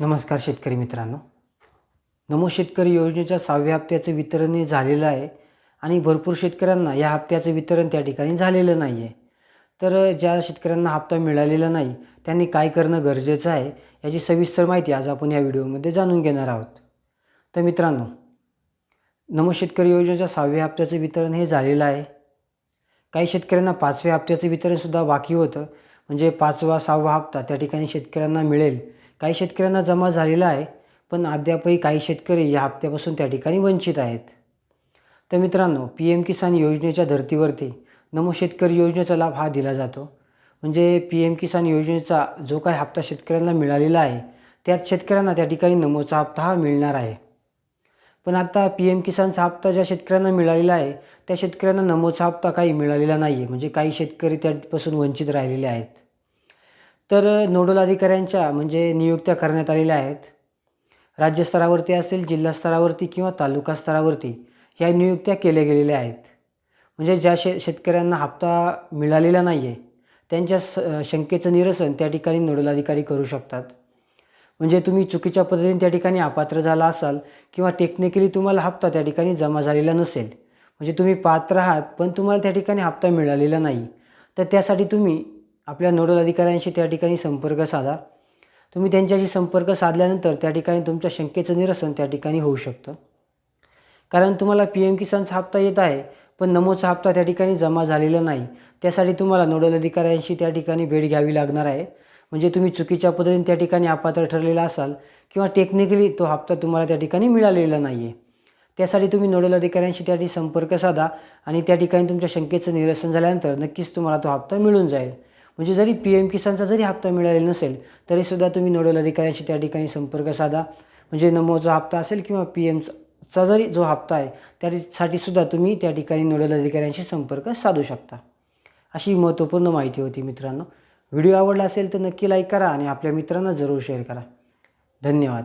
नमस्कार शेतकरी मित्रांनो. नमो शेतकरी योजनेच्या सहाव्या हप्त्याचं वितरण हे झालेलं आहे आणि भरपूर शेतकऱ्यांना या हप्त्याचं वितरण त्या ठिकाणी झालेलं नाही आहे तर ज्या शेतकऱ्यांना हप्ता मिळालेला नाही त्यांनी काय करणं गरजेचं आहे याची सविस्तर माहिती आज आपण या व्हिडिओमध्ये जाणून घेणार आहोत. तर मित्रांनो नमो शेतकरी योजनेच्या सहाव्या हप्त्याचं वितरण हे झालेलं आहे. काही शेतकऱ्यांना पाचव्या हप्त्याचं वितरणसुद्धा बाकी होतं. म्हणजे पाचवा सहावा हप्ता त्या ठिकाणी शेतकऱ्यांना मिळेल. काही शेतकऱ्यांना जमा झालेला आहे पण अद्यापही काही शेतकरी या हप्त्यापासून त्या ठिकाणी वंचित आहेत. तर मित्रांनो पी एम किसान योजनेच्या धर्तीवरती नमो शेतकरी योजनेचा लाभ हा दिला जातो. म्हणजे पी एम किसान योजनेचा जो काही हप्ता शेतकऱ्यांना मिळालेला आहे त्यात शेतकऱ्यांना त्या ठिकाणी नमोचा हप्ता हा मिळणार आहे. पण आता पी एम किसानचा हप्ता ज्या शेतकऱ्यांना मिळालेला आहे त्या शेतकऱ्यांना नमोचा हप्ता काही मिळालेला नाही आहे म्हणजे काही शेतकरी त्यापासून वंचित राहिलेले आहेत. तर नोडल अधिकाऱ्यांच्या म्हणजे नियुक्त्या करण्यात आलेल्या आहेत. राज्यस्तरावरती असेल जिल्हा स्तरावरती किंवा तालुका स्तरावरती ह्या नियुक्त्या केल्या गेलेल्या आहेत. म्हणजे ज्या शे शेतकऱ्यांना हप्ता मिळालेला नाही आहे त्यांच्या स शंकेचं निरसन त्या ठिकाणी नोडल अधिकारी करू शकतात. म्हणजे तुम्ही चुकीच्या पद्धतीने त्या ठिकाणी अपात्र झाला असाल किंवा टेक्निकली तुम्हाला हप्ता त्या ठिकाणी जमा झालेला नसेल म्हणजे तुम्ही पात्र आहात पण तुम्हाला त्या ठिकाणी हप्ता मिळालेला नाही तर त्यासाठी तुम्ही आपल्या नोडल अधिकाऱ्यांशी त्या ठिकाणी संपर्क साधा. तुम्ही त्यांच्याशी संपर्क साधल्यानंतर त्या ठिकाणी तुमच्या शंकेचं निरसन त्या ठिकाणी होऊ शकतं. कारण तुम्हाला पी एम किसानचा हप्ता येत आहे पण नमोचा हप्ता त्या ठिकाणी जमा झालेला नाही. त्यासाठी तुम्हाला नोडल अधिकाऱ्यांशी त्या ठिकाणी भेट घ्यावी लागणार आहे. म्हणजे तुम्ही चुकीच्या पद्धतीने त्या ठिकाणी अपात्र ठरलेला असाल किंवा टेक्निकली तो हप्ता तुम्हाला त्या ठिकाणी मिळालेला नाही आहे त्यासाठी तुम्ही नोडल अधिकाऱ्यांशी त्या ठिकाणी संपर्क साधा आणि त्या ठिकाणी तुमच्या शंकेचं निरसन झाल्यानंतर नक्कीच तुम्हाला तो हप्ता मिळून जाईल. म्हणजे जरी पी एम किसानचा जरी हप्ता मिळालेला नसेल तरीसुद्धा तुम्ही नोडल अधिकाऱ्यांशी त्या ठिकाणी संपर्क साधा. म्हणजे नमोचा हप्ता असेल किंवा पी एमचा जरी जो हप्ता आहे त्यासाठी सुद्धा तुम्ही त्या ठिकाणी नोडल अधिकाऱ्यांशी संपर्क साधू शकता. अशी महत्त्वपूर्ण माहिती होती मित्रांनो. व्हिडिओ आवडला असेल तर नक्की लाईक करा आणि आपल्या मित्रांना जरूर शेअर करा. धन्यवाद.